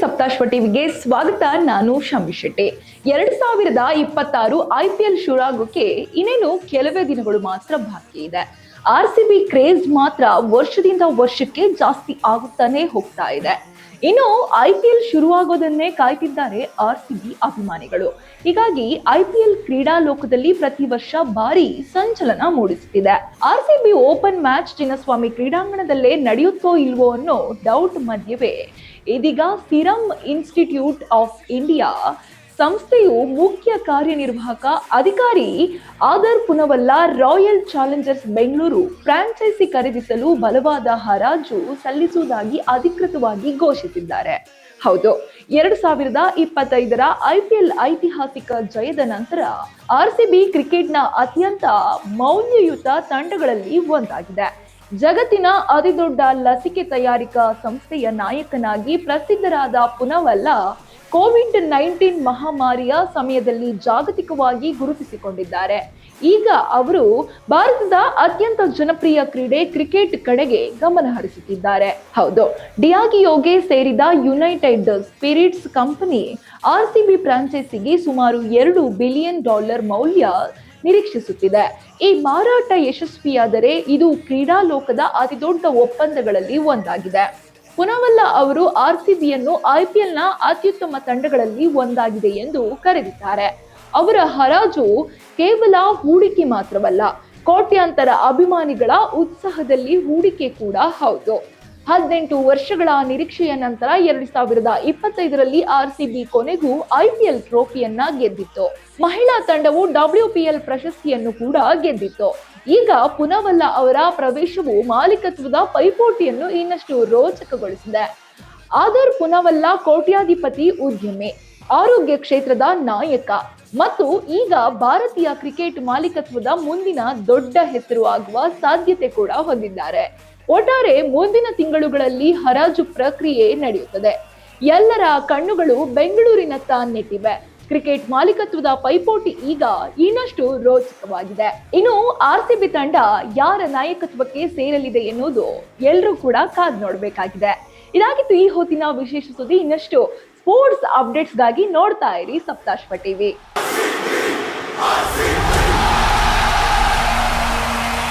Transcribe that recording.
ಸಪ್ತಾಶ್ವ ಟಿವಿಗೆ ಸ್ವಾಗತ. ನಾನು ಶಮಿ ಶೆಟ್ಟಿ. ಎರಡ್ ಸಾವಿರದ ಇಪ್ಪತ್ತಾರು ಐ ಪಿ ಎಲ್ ಶುರಾಗೋಕೆ ಇನ್ನೇನು ಕೆಲವೇ ದಿನಗಳು ಮಾತ್ರ ಬಾಕಿ ಇದೆ. ಆರ್ ಸಿ ಬಿ ಕ್ರೇಜ್ ಮಾತ್ರ ವರ್ಷದಿಂದ ವರ್ಷಕ್ಕೆ ಜಾಸ್ತಿ ಆಗುತ್ತಾನೆ ಹೋಗ್ತಾ ಇದೆ. ಇನ್ನು ಐ ಪಿ ಎಲ್ ಶುರುವಾಗೋದನ್ನೇ ಕಾಯ್ತಿದ್ದಾರೆ ಆರ್ ಸಿ ಬಿ ಅಭಿಮಾನಿಗಳು. ಹೀಗಾಗಿ ಐ ಪಿ ಎಲ್ ಕ್ರೀಡಾ ಲೋಕದಲ್ಲಿ ಪ್ರತಿ ವರ್ಷ ಭಾರಿ ಸಂಚಲನ ಮೂಡಿಸುತ್ತಿದೆ. R C B open match Chinnaswamy ಕ್ರೀಡಾಂಗಣದಲ್ಲೇ ನಡೆಯುತ್ತೋ ಇಲ್ವೋ ಅನ್ನೋ ಡೌಟ್ ಮಧ್ಯವೇ ಇದೀಗ ಸಿರಮ್ ಇನ್ಸ್ಟಿಟ್ಯೂಟ್ ಆಫ್ ಇಂಡಿಯಾ ಸಂಸ್ಥೆಯು ಮುಖ್ಯ ಕಾರ್ಯನಿರ್ವಾಹಕ ಅಧಿಕಾರಿ Adar Poonawalla Royal Challengers Bengaluru franchise ಖರೀದಿಸಲು ಬಲವಾದ ಹರಾಜು ಸಲ್ಲಿಸುವುದಾಗಿ ಅಧಿಕೃತವಾಗಿ ಘೋಷಿಸಿದ್ದಾರೆ. ಹೌದು, ಎರಡು ಸಾವಿರದ ಇಪ್ಪತ್ತೈದರ ಐಪಿಎಲ್ ಐತಿಹಾಸಿಕ ಜಯದ ನಂತರ ಆರ್ಸಿಬಿ ಕ್ರಿಕೆಟ್ನ ಅತ್ಯಂತ ಮೌಲ್ಯಯುತ ತಂಡಗಳಲ್ಲಿ ಒಂದಾಗಿದೆ. ಜಗತ್ತಿನ ಅತಿದೊಡ್ಡ ಲಸಿಕೆ ತಯಾರಿಕಾ ಸಂಸ್ಥೆಯ ನಾಯಕನಾಗಿ ಪ್ರಸಿದ್ಧರಾದ ಪುನವಲ್ಲ ಕೋವಿಡ್ ನೈನ್ಟೀನ್ ಮಹಾಮಾರಿಯ ಸಮಯದಲ್ಲಿ ಜಾಗತಿಕವಾಗಿ ಗುರುತಿಸಿಕೊಂಡಿದ್ದಾರೆ. ಈಗ ಅವರು ಭಾರತದ ಅತ್ಯಂತ ಜನಪ್ರಿಯ ಕ್ರೀಡೆ ಕ್ರಿಕೆಟ್ ಕಡೆಗೆ ಗಮನ ಹರಿಸುತ್ತಿದ್ದಾರೆ. ಹೌದು, ಡಿಯಾಗಿಯೋಗೆ ಸೇರಿದ ಯುನೈಟೆಡ್ ಸ್ಪಿರಿಟ್ಸ್ ಕಂಪನಿ ಆರ್ಸಿಬಿ ಫ್ರಾಂಚೈಸಿಗೆ ಸುಮಾರು ಎರಡು ಬಿಲಿಯನ್ ಡಾಲರ್ ಮೌಲ್ಯ ನಿರೀಕ್ಷಿಸುತ್ತಿದೆ. ಈ ಮಾರಾಟ ಯಶಸ್ವಿಯಾದರೆ ಇದು ಕ್ರೀಡಾ ಲೋಕದ ಅತಿದೊಡ್ಡ ಒಪ್ಪಂದಗಳಲ್ಲಿ ಒಂದಾಗಿದೆ. ಪುನವಲ್ಲ ಅವರು ಆರ್ ಸಿ ಬಿಯನ್ನು ಐಪಿಎಲ್ನ ಅತ್ಯುತ್ತಮ ತಂಡಗಳಲ್ಲಿ ಒಂದಾಗಿದೆ ಎಂದು ಕರೆದಿದ್ದಾರೆ. ಅವರ ಹರಾಜು ಕೇವಲ ಹೂಡಿಕೆ ಮಾತ್ರವಲ್ಲ, ಕೋಟ್ಯಾಂತರ ಅಭಿಮಾನಿಗಳ ಉತ್ಸಾಹದಲ್ಲಿ ಹೂಡಿಕೆ ಕೂಡ ಹೌದು. ಹದಿನೆಂಟು ವರ್ಷಗಳ ನಿರೀಕ್ಷೆಯ ನಂತರ ಎರಡು ಸಾವಿರದ ಇಪ್ಪತ್ತೈದರಲ್ಲಿ ಆರ್ಸಿಬಿ ಕೊನೆಗೂ ಐಪಿಎಲ್ ಟ್ರೋಫಿಯನ್ನ ಗೆದ್ದಿತ್ತು. ಮಹಿಳಾ ತಂಡವು ಡಬ್ಲ್ಯೂಪಿಎಲ್ ಪ್ರಶಸ್ತಿಯನ್ನು ಕೂಡ ಗೆದ್ದಿತ್ತು. ಈಗ ಪುನವಲ್ಲ ಅವರ ಪ್ರವೇಶವು ಮಾಲೀಕತ್ವದ ಪೈಪೋಟಿಯನ್ನು ಇನ್ನಷ್ಟು ರೋಚಕಗೊಳಿಸಿದೆ. ಆದರ್ ಪುನವಲ್ಲ ಕೋಟ್ಯಾಧಿಪತಿ ಉದ್ಯಮಿ, ಆರೋಗ್ಯ ಕ್ಷೇತ್ರದ ನಾಯಕ ಮತ್ತು ಈಗ ಭಾರತೀಯ ಕ್ರಿಕೆಟ್ ಮಾಲೀಕತ್ವದ ಮುಂದಿನ ದೊಡ್ಡ ಹೆಸರು ಆಗುವ ಸಾಧ್ಯತೆ ಕೂಡ ಹೊಂದಿದ್ದಾರೆ. ಒಟ್ಟಾರೆ ಮುಂದಿನ ತಿಂಗಳುಗಳಲ್ಲಿ ಹರಾಜು ಪ್ರಕ್ರಿಯೆ ನಡೆಯುತ್ತದೆ. ಎಲ್ಲರ ಕಣ್ಣುಗಳು ಬೆಂಗಳೂರಿನತ್ತ ನೆಟ್ಟಿವೆ. ಕ್ರಿಕೆಟ್ ಮಾಲೀಕತ್ವದ ಪೈಪೋಟಿ ಈಗ ಇನ್ನಷ್ಟು ರೋಚಕವಾಗಿದೆ. ಇನ್ನು ಆರ್ ತಂಡ ಯಾರ ನಾಯಕತ್ವಕ್ಕೆ ಸೇರಲಿದೆ ಎನ್ನುವುದು ಎಲ್ಲರೂ ಕೂಡ ಕಾದ್ ನೋಡಬೇಕಾಗಿದೆ. ಇದಾಗಿತ್ತು ಈ ಹೊತ್ತಿನ ವಿಶೇಷ ಸುದ್ದಿ. ಇನ್ನಷ್ಟು ಸ್ಪೋರ್ಟ್ಸ್ ಅಪ್ಡೇಟ್ಸ್ಗಾಗಿ ನೋಡ್ತಾ ಇರಿ ಸಪ್ತಾಶ್ವ ಟಿವಿ.